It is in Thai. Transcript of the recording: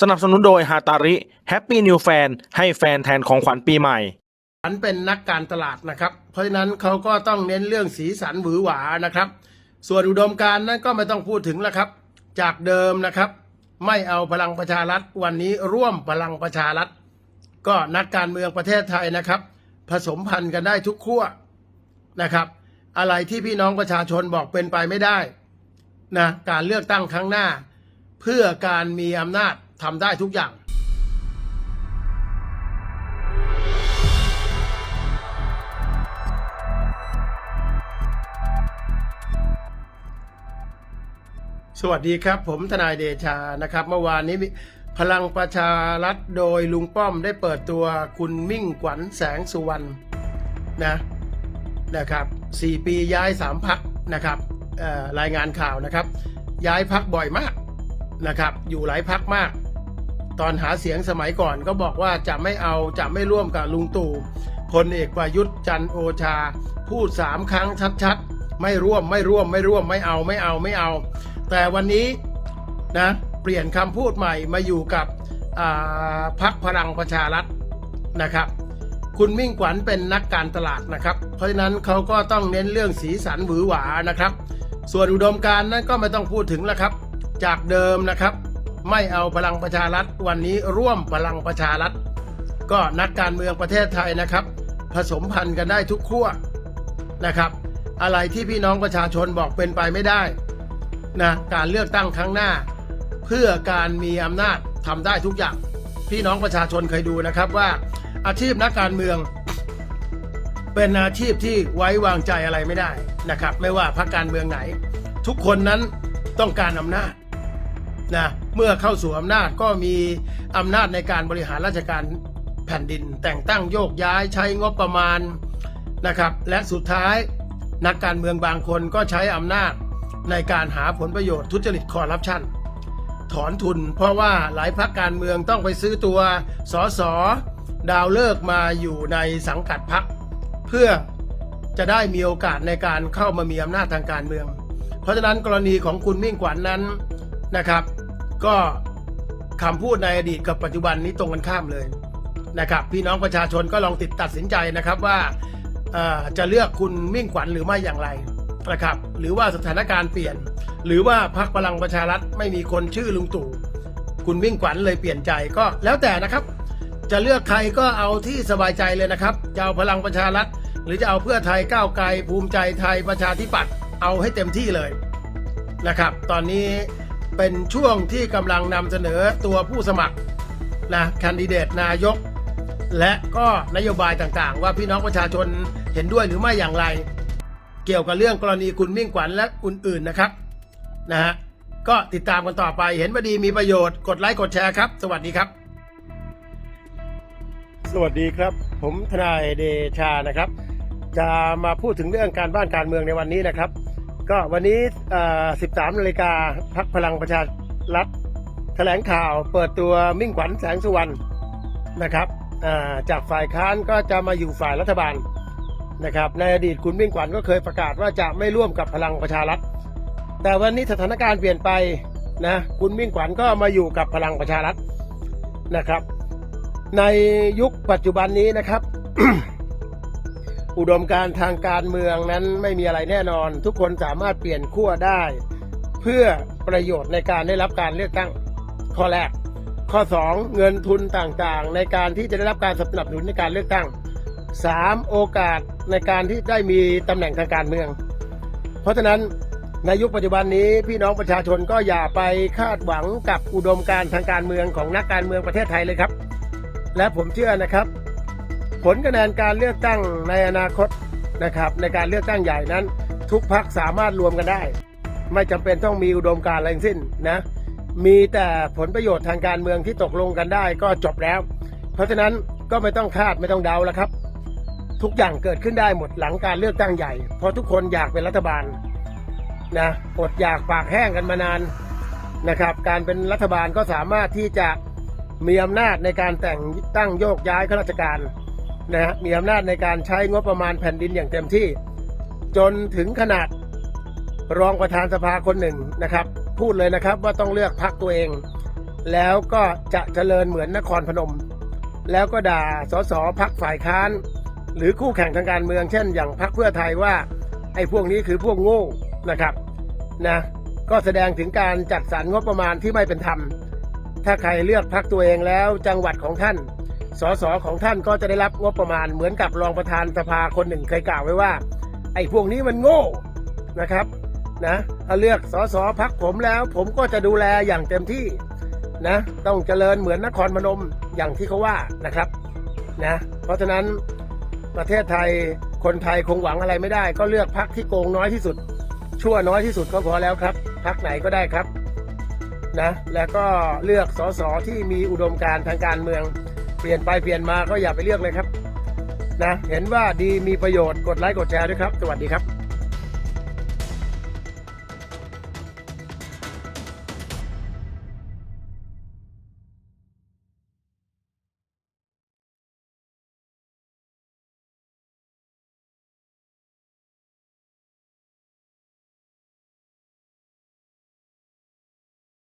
สนับสนุนโดยฮาตาริแฮปปี้นิวแฟนให้แฟนแทนของขวัญปีใหม่ฉันเป็นนักการตลาดนะครับ เพราะฉะนั้นเขาก็ต้องเน้นเรื่องสีสันหวือหวานะครับ ส่วนอุดมการนั้นก็ไม่ต้องพูดถึงแล้วครับ จากเดิมนะครับ ไม่เอาพลังประชารัฐวันนี้ร่วมพลังประชารัฐก็นักการเมืองประเทศไทยนะครับ ผสมพันธุ์กันได้ทุกขั้วนะครับ อะไรที่พี่น้องประชาชนบอกเป็นไปไม่ได้นะการเลือกตั้งครั้งหน้า เพื่อการมีอำนาจ ทำได้ทุกอย่าง สวัสดีครับ ผมทนายเดชานะครับ เมื่อวานนี้พลังประชารัฐโดยลุงป้อมได้เปิดตัวคุณมิ่งขวัญแสงสุวรรณนะนะครับสี่ปีย้ายสามพักนะครับรายงานข่าวนะครับ ย้ายพักบ่อยมากนะครับ อยู่หลายพักมาก ตอนหาเสียงสมัยก่อนก็บอกว่าจะไม่เอาจะไม่ร่วมกับลุงตู่พลเอกประยุทธ์จันโอชา พูดสามครั้งชัดๆ ไม่ร่วมไม่ร่วมไม่ร่วมไม่เอาไม่เอาไม่เอา แต่วันนี้นะเปลี่ยนคำพูดใหม่มาอยู่กับพักพลังประชารัฐนะครับ คุณมิ่งขวัญเป็นนักการตลาดนะครับ เพราะฉะนั้นเขาก็ต้องเน้นเรื่องสีสันหวือหวานะครับ ส่วนอุดมการนั้นก็ไม่ต้องพูดถึงแล้วครับ จากเดิมนะครับ ไม่เอาพลังประชารัฐวันนี้ร่วมพลังประชารัฐ ก็นักการเมืองประเทศไทยนะครับ ผสมพันธุ์กันได้ทุกขั้วนะครับ อะไรที่พี่น้องประชาชนบอกเป็นไปไม่ได้นะการเลือกตั้งครั้งหน้า เพื่อการมีอำนาจทำได้ทุกอย่าง พี่น้องประชาชนเคยดูนะครับว่า อาชีพนักการเมือง เป็นอาชีพที่ไว้วางใจอะไรไม่ได้นะครับ ไม่ว่าพรรคการเมืองไหน ทุกคนนั้นต้องการอำนาจ นะเมื่อเข้าสู่อำนาจก็มีอำนาจในการบริหารราชการแผ่นดิน แต่งตั้งโยกย้ายใช้งบประมาณนะครับและสุดท้ายนักการเมืองบางคนก็ใช้อำนาจในการหาผลประโยชน์ทุจริตคอร์รัปชันถอนทุน เพราะว่าหลายพรรคการเมืองต้องไปซื้อตัวสอสอดาวเลิกมาอยู่ในสังกัดพรรคเพื่อจะได้มีโอกาสในการเข้ามามีอำนาจทางการเมือง เพราะฉะนั้นกรณีของคุณมิ่งขวัญนนั้นนะครับ ก็คำพูดในอดีตกับปัจจุบันนี้ตรงกันข้ามเลยนะครับ พี่น้องประชาชนก็ลองติดตัดสินใจนะครับว่าจะเลือกคุณมิ่งขวัญหรือไม่อย่างไรนะครับ หรือว่าสถานการณ์เปลี่ยน หรือว่าพรรคพลังประชารัฐไม่มีคนชื่อลุงตู่คุณมิ่งขวัญเลยเปลี่ยนใจก็แล้วแต่นะครับ จะเลือกใครก็เอาที่สบายใจเลยนะครับจะเอาพลังประชารัฐ หรือจะเอาเพื่อไทยก้าวไกลภูมิใจไทยประชาธิปัตย์เอาให้เต็มที่เลยนะครับ ตอนนี้ เป็นช่วงที่กำลังนำเสนอตัวผู้สมัครนะแคนดิเดตนายก และก็นโยบายต่างๆ ว่าพี่น้องประชาชนเห็นด้วยหรือไม่อย่างไร เกี่ยวกับเรื่องกรณีคุณมิ่งขวัญและอื่นๆนะครับนะฮะก็ติดตามกันต่อไปเห็นว่าดีมีประโยชน์กดไลค์กดแชร์ครับ สวัสดีครับ สวัสดีครับ ผมทนายเดชานะครับ จะมาพูดถึงเรื่องการบ้านการเมืองในวันนี้นะครับ ก็วันนี้ 13 นาฬิกาพักพลังประชารัฐแถลงข่าวเปิดตัวมิ่งขวัญแสงสุวรรณนะครับจากฝ่ายค้านก็จะมาอยู่ฝ่ายรัฐบาลนะครับ ในอดีตคุณมิ่งขวัญก็เคยประกาศว่าจะไม่ร่วมกับพลังประชารัฐ แต่วันนี้สถานการณ์เปลี่ยนไปนะคุณมิ่งขวัญก็มาอยู่กับพลังประชารัฐนะครับ ในยุคปัจจุบันนี้นะครับ อุดมการทางการเมืองนั้นไม่มีอะไรแน่นอน ทุกคนสามารถเปลี่ยนขั้วได้ เพื่อประโยชน์ในการได้รับการเลือกตั้ง ข้อแรก ข้อ 2 เงินทุนต่างๆ ในการที่จะได้รับการสนับสนุนในการเลือกตั้ง 3. โอกาสในการที่ได้มีตำแหน่งทางการเมือง เพราะฉะนั้นในยุคปัจจุบันนี้พี่น้องประชาชนก็อย่าไปคาดหวังกับอุดมการทางการเมืองของนักการเมืองประเทศไทยเลยครับ และผมเชื่อนะครับ ผลคะแนนการเลือกตั้งในอนาคตนะครับ ในการเลือกตั้งใหญ่นั้น ทุกพักสามารถรวมกันได้ ไม่จำเป็นต้องมีอุดมการณ์อะไรทั้งสิ้นนะมีแต่ผลประโยชน์ทางการเมืองที่ตกลงกันได้ก็จบแล้ว เพราะฉะนั้นก็ไม่ต้องคาดไม่ต้องเดาแล้วครับ ทุกอย่างเกิดขึ้นได้หมดหลังการเลือกตั้งใหญ่ เพราะทุกคนอยากเป็นรัฐบาลนะอดอยากปากแห้งกันมานานนะครับ การเป็นรัฐบาลก็สามารถที่จะมีอำนาจในการแต่งตั้งโยกย้ายข้าราชการ นะฮะมีอำนาจในการใช้งบประมาณแผ่นดินอย่างเต็มที่ จนถึงขนาดรองประธานสภาคนหนึ่งนะครับ พูดเลยนะครับว่าต้องเลือกพักตัวเอง แล้วก็จะเจริญเหมือนนครพนม แล้วก็ด่าสสพักฝ่ายค้าน หรือคู่แข่งทางการเมืองเช่น อย่างพักเพื่อไทยว่าไอ้พวกนี้คือพวกโง่นะครับนะก็แสดงถึงการจัดสรรงบประมาณที่ไม่เป็นธรรม ถ้าใครเลือกพักตัวเองแล้วจังหวัดของท่าน สสของท่านก็จะได้รับงบประมาณเหมือนกับรองประธานสภาคนหนึ่งเคยกล่าวไว้ว่า ไอ้พวกนี้มันโง่นะครับนะถ้าเลือกสสพักผมแล้ว ผมก็จะดูแลอย่างเต็มที่นะต้องเจริญเหมือนนครพนมอย่างที่เขาว่านะครับนะเพราะฉะนั้นประเทศไทยคนไทยคงหวังอะไรไม่ได้ ก็เลือกพักที่โกงน้อยที่สุด ชั่วน้อยที่สุดก็พอแล้วครับพักไหนก็ได้ครับนะแล้วก็เลือกสสที่มีอุดมการทางการเมือง เปลี่ยนไปเปลี่ยนมาก็อย่าไปเลือกเลยครับนะเห็นว่าดีมีประโยชน์กดไลค์กดแชร์ด้วยครับ สวัสดีครับ